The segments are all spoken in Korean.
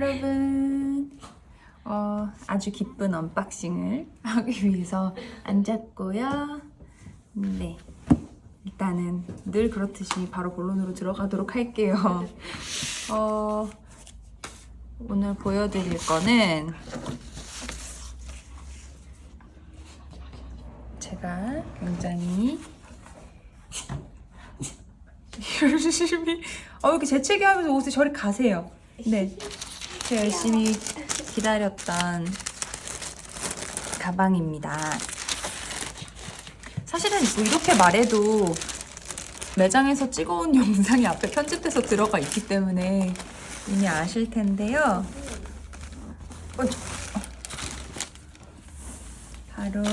여러분 어, 아주 기쁜 언박싱을 하기 위해서 앉았고요. 네, 일단은 늘 그렇듯이 바로 본론으로 들어가도록 할게요. 어, 오늘 보여드릴 거는 제가 굉장히 열심히 어 이렇게 재채기 하면서 옷을 저리 가세요. 네, 제가 열심히 기다렸던 가방입니다. 사실은 뭐 이렇게 말해도 매장에서 찍어온 영상이 앞에 편집돼서 들어가 있기 때문에 이미 아실 텐데요. 어, 저- 어. 바로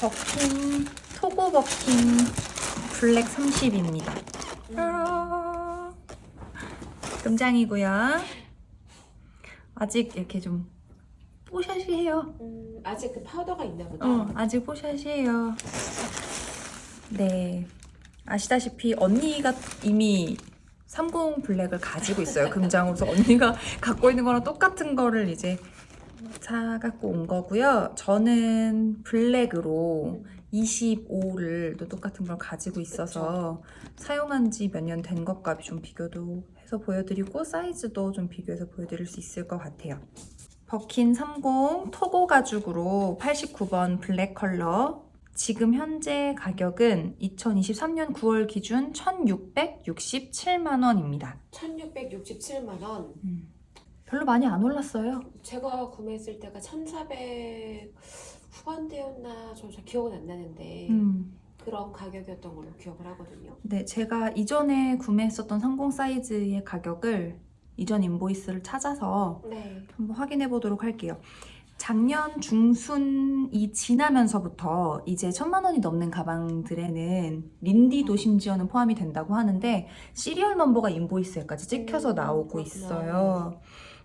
버킨 토고 버킨 블랙 30입니다. 금장이고요. 아직 이렇게 좀 뽀샤시해요. 음, 아직 그 파우더가 있나 보다. 어, 아직 뽀샤시해요. 네. 아시다시피 언니가 이미 30 블랙을 가지고 있어요. 금장으로서 언니가 갖고 있는 거랑 똑같은 거를 이제 사갖고 온 거고요. 저는 블랙으로 25를 또 똑같은 걸 가지고 있어서 사용한 지 몇 년 된 것과 좀 비교도 해서 보여드리고 사이즈도 좀 비교해서 보여드릴 수 있을 것 같아요. 버킨 30 토고 가죽으로 89번 블랙 컬러 지금 현재 가격은 2023년 9월 기준 1667만 원입니다. 1667만 원. 별로 많이 안 올랐어요. 제가 구매했을 때가 1400 후반대였나 저잘 기억은 안 나는데 음. 그런 가격이었던 걸로 기억을 하거든요. 네, 제가 이전에 구매했었던 30 사이즈의 가격을 이전 인보이스를 찾아서 네. 한번 확인해 보도록 할게요. 작년 중순이 지나면서부터 이제 천만 원이 넘는 가방들에는 린디도 심지어는 포함이 된다고 하는데 시리얼 넘버가 인보이스에까지 찍혀서 음, 나오고 그렇구나. 있어요.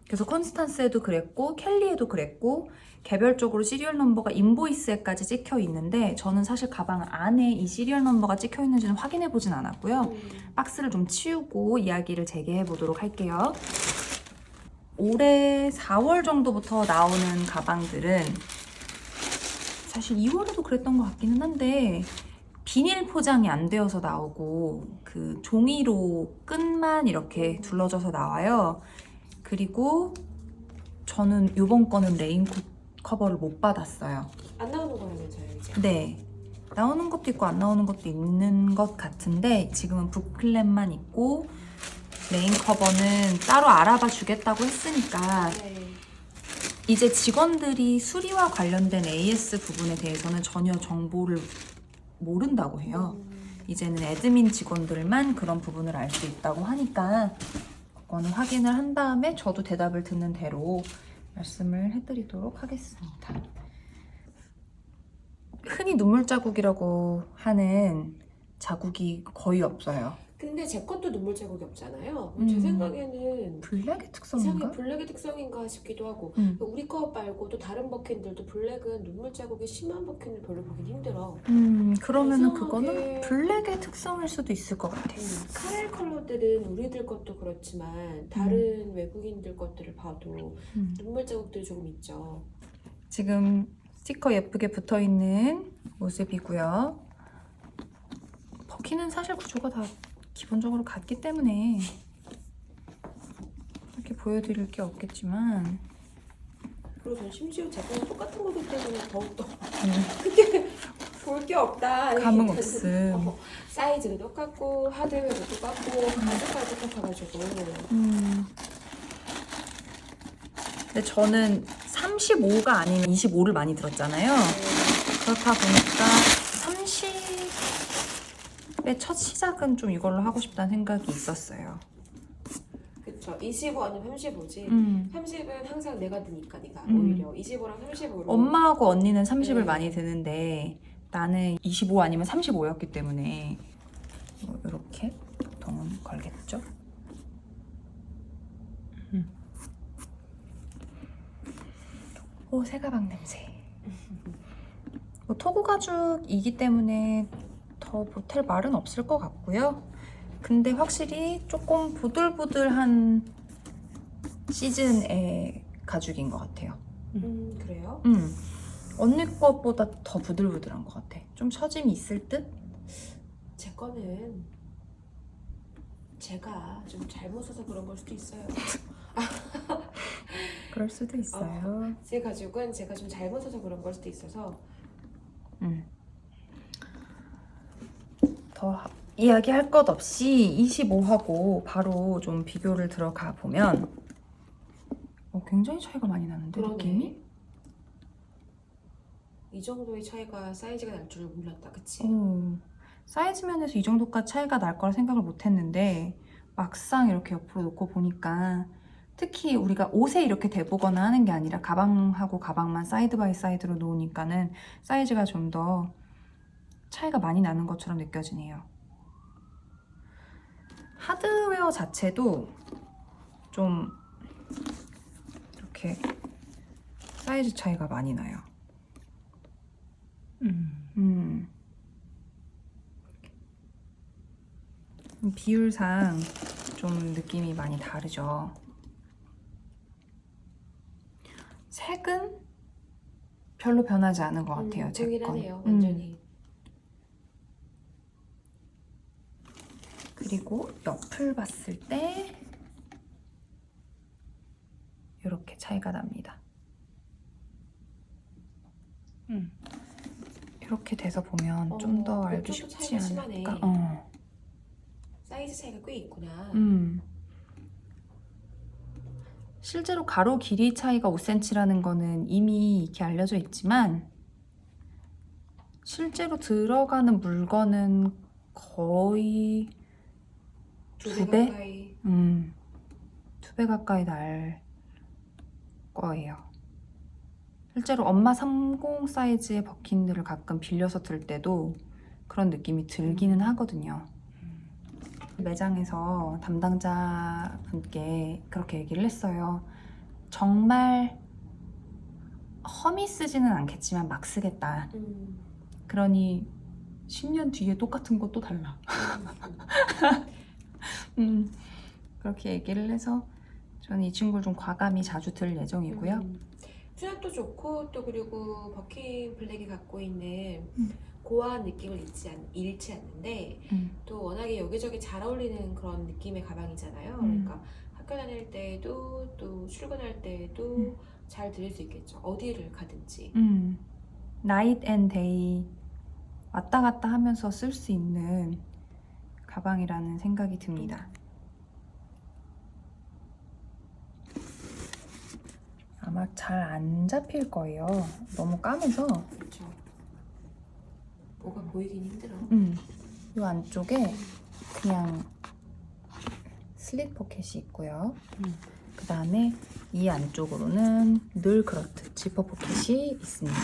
그래서 컨스탄스에도 그랬고 켈리에도 그랬고 개별적으로 시리얼 넘버가 인보이스에까지 찍혀 있는데 저는 사실 가방 안에 이 시리얼 넘버가 찍혀 있는지는 확인해 보진 않았고요. 음, 박스를 좀 치우고 이야기를 재개해 보도록 할게요. 올해 4월 정도부터 나오는 가방들은 사실 2월에도 그랬던 것 같기는 한데 비닐 포장이 안 되어서 나오고 그 종이로 끈만 이렇게 둘러져서 나와요. 그리고 저는 이번 거는 레인콧 커버를 못 받았어요. 안 나오는 거라면서요 이제. 네. 나오는 것도 있고 안 나오는 것도 있는 것 같은데 지금은 북클랩만 있고 메인 커버는 따로 알아봐 주겠다고 했으니까 네. 이제 직원들이 수리와 관련된 AS 부분에 대해서는 전혀 정보를 모른다고 해요. 음, 이제는 애드민 직원들만 그런 부분을 알 수 있다고 하니까 그거는 확인을 한 다음에 저도 대답을 듣는 대로 말씀을 해드리도록 하겠습니다. 흔히 눈물 자국이라고 하는 자국이 거의 없어요. 근데 제 것도 눈물 자국이 없잖아요. 음. 제 생각에는 블랙의 특성인가? 이상해 블랙의 특성인가 싶기도 하고 음. 우리 거 말고도 다른 버킨들도 블랙은 눈물 자국이 심한 버킨을 별로 보긴 힘들어. 음, 그러면은 이상하게- 그거는 블랙의 특성일 수도 있을 것 같아요. 음, 카렐 컬러들은 우리들 것도 그렇지만 다른 외국인들 것들을 봐도 음. 눈물 자국들이 조금 있죠. 지금 스티커 예쁘게 붙어 있는 모습이고요. 버키는 사실 구조가 다 기본적으로 같기 때문에 이렇게 보여드릴 게 없겠지만 그리고 전 심지어 제품이 똑같은 거기 때문에 더욱더 음, 크게 볼게 없다. 감흥 없음. 어, 사이즈도 똑같고 하드웨어도 똑같고 가격까지 똑같아가지고 음. 근데 저는 35가 아닌 25를 많이 들었잖아요. 그렇다 보니까 30의 첫 시작은 좀 이걸로 하고 싶다는 생각이 있었어요. 그쵸 25 아니면 35지 음. 30은 항상 내가 드니까 니가 음. 오히려 25랑 35로 엄마하고 언니는 30을 네. 많이 드는데 나는 25 아니면 35였기 때문에 뭐 이렇게 보통은 걸겠죠. 음. 오 새가방 냄새. 뭐 토고 가죽이기 때문에 더 보탤 말은 없을 것 같고요. 근데 확실히 조금 부들부들한 시즌의 가죽인 것 같아요. 음 그래요? 음. 언니 것보다 더 부들부들한 것 같아. 좀 처짐이 있을 듯? 제 거는 제가 좀 잘못 써서 그런 걸 수도 있어요. 그럴 수도 있어요. 제 가죽은 제가 좀 잘못 써서 그런 걸 수도 있어서 음. 더 하- 이야기할 것 없이 25하고 바로 좀 비교를 들어가 보면 어, 굉장히 차이가 많이 나는데 느낌이? 이 정도의 차이가 사이즈가 날 줄을 몰랐다, 그치? 오, 사이즈 면에서 이 정도까지 차이가 날 거라 생각을 못 했는데 막상 이렇게 옆으로 놓고 보니까 특히 우리가 옷에 이렇게 대보거나 하는 게 아니라 가방하고 가방만 사이드 바이 사이드로 놓으니까는 사이즈가 좀더 차이가 많이 나는 것처럼 느껴지네요. 하드웨어 자체도 좀 이렇게 사이즈 차이가 많이 나요. 음. 비율상 좀 느낌이 많이 다르죠. 색은 별로 변하지 않은 것 같아요. 음, 제 건. 동일하네요, 음, 완전히. 그리고 옆을 봤을 때 이렇게 차이가 납니다. 음. 이렇게 돼서 보면 어, 좀더 알기 쉽지. 않을까? 어. 사이즈 차이가 꽤 있구나. 음. 실제로 가로 길이 차이가 5cm라는 거는 이미 이렇게 알려져 있지만 실제로 들어가는 물건은 거의 두두배 배? 가까이. 음, 두 배 가까이 날 거예요. 실제로 엄마 30 사이즈의 버킨들을 가끔 빌려서 들 때도 그런 느낌이 들기는 하거든요. 매장에서 담당자분께 그렇게 얘기를 했어요. 정말 험히 쓰지는 않겠지만 막 쓰겠다. 음. 그러니 10년 뒤에 똑같은 거또 달라. 음, 그렇게 얘기를 해서 저는 이 친구를 좀 과감히 자주 들 예정이고요. 음. 수납도 좋고 또 그리고 버킨 블랙이 갖고 있는 음. 고와한 느낌을 잃지, 않, 잃지 않는데 음. 또 워낙에 여기저기 잘 어울리는 그런 느낌의 가방이잖아요. 음. 그러니까 학교 다닐 때도 또 출근할 때도 음. 잘 들을 수 있겠죠. 어디를 가든지. 음, 나잇 앤 데이 왔다 갔다 하면서 쓸 수 있는 가방이라는 생각이 듭니다. 아마 잘 안 잡힐 거예요. 너무 까매서. 그렇죠. 뭐가 보이긴 힘들어. 음, 이 안쪽에 그냥 슬릿 포켓이 있고요. 음. 그 다음에 이 안쪽으로는 늘 그렇듯 지퍼 포켓이 있습니다.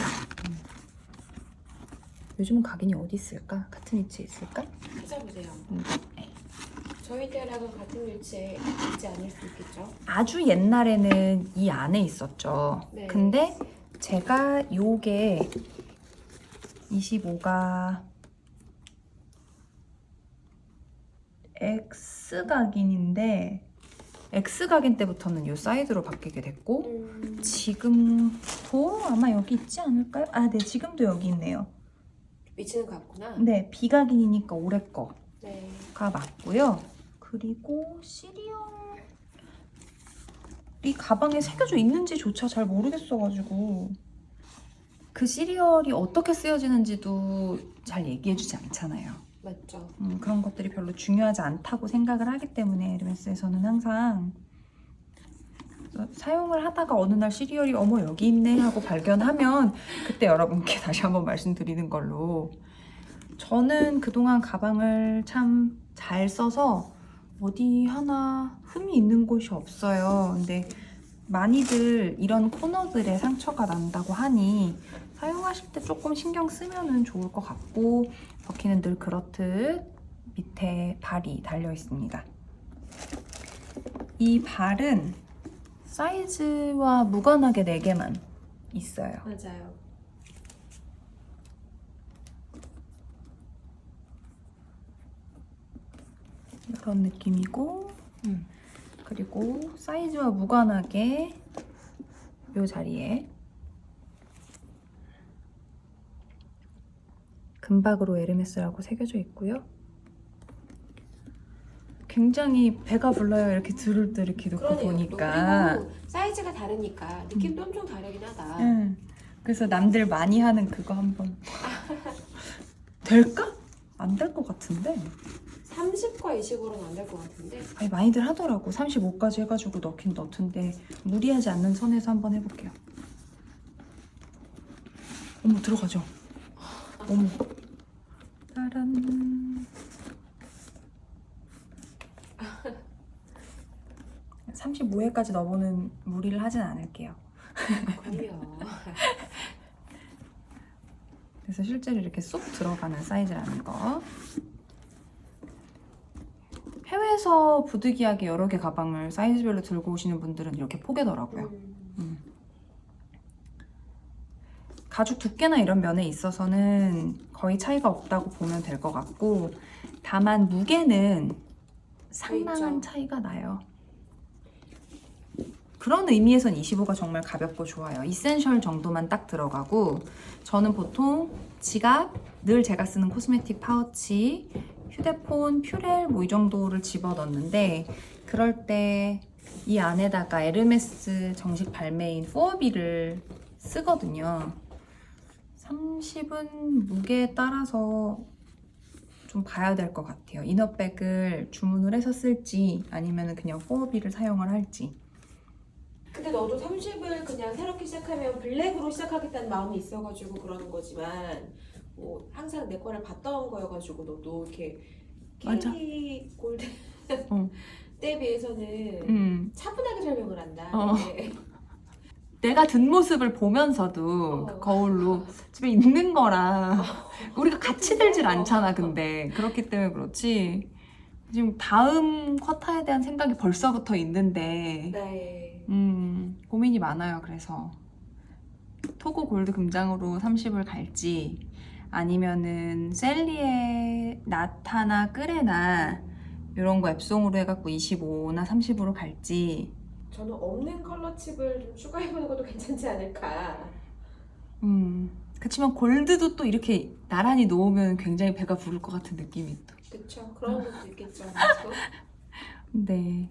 음. 요즘은 각인이 어디 있을까? 같은 위치에 있을까? 찾아보세요. 음, 저희 때랑은 같은 위치에 있지 않을 수 있겠죠. 아주 옛날에는 이 안에 있었죠. 네. 근데 제가 요게 25가 X 각인인데 X 각인 때부터는 요 사이즈로 바뀌게 됐고 음. 지금도 아마 여기 있지 않을까요? 아, 네, 지금도 여기 있네요. 위치는 같구나. 네, 비각인이니까 올해 거가 네. 맞고요. 그리고 시리얼 이 가방에 새겨져 있는지조차 잘 모르겠어가지고 그 시리얼이 어떻게 쓰여지는지도 잘 얘기해주지 않잖아요. 맞죠. 음, 그런 것들이 별로 중요하지 않다고 생각을 하기 때문에 에르메스에서는 항상 사용을 하다가 어느 날 시리얼이 어머 여기 있네 하고 발견하면 그때 여러분께 다시 한번 말씀드리는 걸로 저는 그동안 가방을 참 잘 써서 어디 하나 흠이 있는 곳이 없어요 근데 많이들 이런 코너들에 상처가 난다고 하니 사용하실 때 조금 신경 쓰면 좋을 것 같고 버키는 늘 그렇듯 밑에 발이 달려 있습니다. 이 발은 사이즈와 무관하게 4개만 있어요. 맞아요. 그런 느낌이고 음. 그리고 사이즈와 무관하게 이 자리에 금박으로 에르메스라고 새겨져 있고요. 굉장히 배가 불러요. 이렇게 들을 때 이렇게 놓고 그러네요. 보니까. 그리고 사이즈가 다르니까 느낌도 엄청 다르긴 하다. 응. 그래서 남들 많이 하는 그거 한번 될까? 안 될 것 같은데. 30과 20으로는 안 될 것 같은데. 아니 많이들 하더라고. 35까지 해가지고 넣긴 넣던데 무리하지 않는 선에서 한번 해볼게요. 어머 들어가죠. 어머. 짜란. 35회까지 넣어보는 무리를 하진 않을게요. 그래서 실제로 이렇게 쏙 들어가는 사이즈라는 거. 해외에서 부득이하게 여러 개 가방을 사이즈별로 들고 오시는 분들은 이렇게 포개더라고요. 음. 가죽 두께나 이런 면에 있어서는 거의 차이가 없다고 보면 될 것 같고 다만 무게는 상당한. 차이가 나요. 그런 의미에선 25가 정말 가볍고 좋아요. 이센셜 정도만 딱 들어가고 저는 보통 지갑, 늘 제가 쓰는 코스메틱 파우치, 휴대폰, 퓨렐 뭐 이 정도를 집어 넣는데 그럴 때 이 안에다가 에르메스 정식 발매인 포어비를 쓰거든요. 30은 무게에 따라서 좀 봐야 될 것 같아요. 이너백을 주문을 해서 쓸지 아니면 그냥 포어비를 사용을 할지. 근데 너도 30을 그냥 새롭게 시작하면 블랙으로 시작하겠다는 마음이 있어가지고 그러는 거지만 뭐 항상 내 거를 봤던 거여가지고 너도 이렇게 맞아. 캐리 골드 어. 때에 비해서는 음. 차분하게 설명을 한다. 어. 네. 내가 든 모습을 보면서도 어. 그 거울로 집에 있는 거랑 우리가 같이 들질 않잖아 근데 그렇기 때문에 그렇지 지금 다음 쿼터에 대한 생각이 벌써부터 있는데 네. 음 고민이 많아요 그래서 토고 골드 금장으로 30을 갈지 아니면은 셀리에 나타나 끄레나 이런 거 앱송으로 해갖고 25나 30으로 갈지 저는 없는 컬러 칩을 좀 추가해보는 것도 괜찮지 않을까. 음, 그렇지만 골드도 또 이렇게 나란히 놓으면 굉장히 배가 부를 것 같은 느낌이 또. 그쵸. 그런 것도 있겠죠. 아무래도. 네.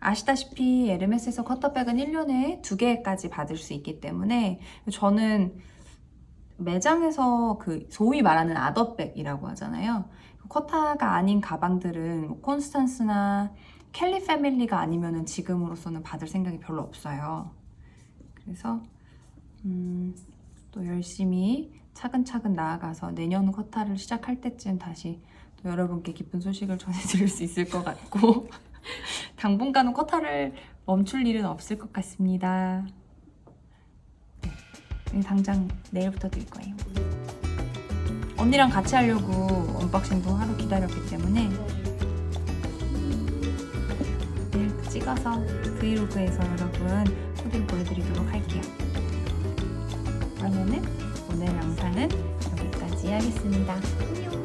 아시다시피 에르메스에서 쿼터백은 1년에 두 개까지 받을 수 있기 때문에 저는 매장에서 그 소위 말하는 아더백이라고 하잖아요. 쿼타가 아닌 가방들은 뭐 콘스탄스나 켈리 패밀리가 아니면은 지금으로서는 받을 생각이 별로 없어요. 그래서 음, 또 열심히 차근차근 나아가서 내년 쿼타를 시작할 때쯤 다시 또 여러분께 기쁜 소식을 전해드릴 수 있을 것 같고 당분간은 쿼타를 멈출 일은 없을 것 같습니다. 네, 당장 내일부터 들 거예요. 언니랑 같이 하려고 언박싱도 하루 기다렸기 때문에 내일 찍어서 브이로그에서 여러분 코디를 보여드리도록 할게요. 그러면은 오늘 영상은 여기까지 하겠습니다. 안녕.